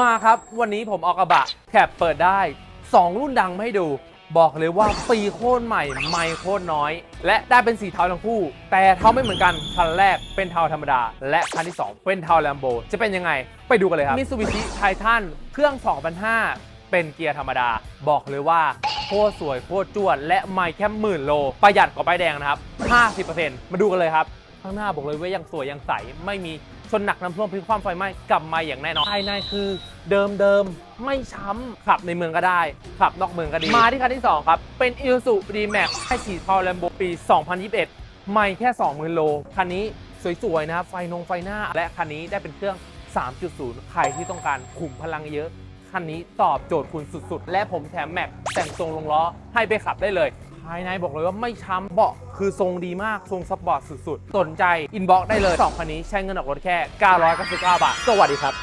มาครับ วันนี้ผมออกกระบะแคบเปิดได้ 2 รุ่นดังให้ดู บอกเลยว่าปีโคตรใหม่ ไม่โคตรน้อย และได้เป็นสีเทาทั้งคู่ แต่เทาไม่เหมือนกัน คันแรกเป็นเทาธรรมดา และคันที่ 2 เป็นเทาแลมโบ จะเป็นยังไง ไปดูกันเลยครับมิ t ูบิชิไททันเครื่อง 2005 เป็นเกียร์ธรรมดา บอกเลยว่าโคตรสวยโคตรจวด และไม่แค่หมื่นโล ประหยัดกว่าป้ายแดงนะครับ 50%มาดูกันเลยครับ ข้างหน้าบอกเลยว่ายังสวยยังใสไม่มี ชนหนักน้ำท่วมพลิกความไฟไหม้กลับมาอย่างแน่นอนภายในคือเดิมเดิมไม่ช้ำขับในเมืองก็ได้ ขับนอกเมืองก็ดี มาที่คันที่ 2 ครับ เป็น i s u d m a x ให้สีเทาแลมโบปี 2021 ไม่แค่ 20,000 โล คันนี้สวยๆนะครับ ไฟนงไฟหน้า และคันนี้ได้เป็นเครื่อง 3.0 ใครที่ต้องการขุมพลังเยอะ คันนี้ตอบโจทย์คุณสุดๆ และผมแถมแม็กแต่งทรงลงล้อให้ไปขับได้เลยายในบอกเลยว่าไม่ช้ำเบาะคือทรงดีมากทรงสปอร์ตสุดๆ สนใจอินบ็อกได้เลย 2 คันนี้ใช้เงินออกรถแค่ 999 บาท สวัสดีครับ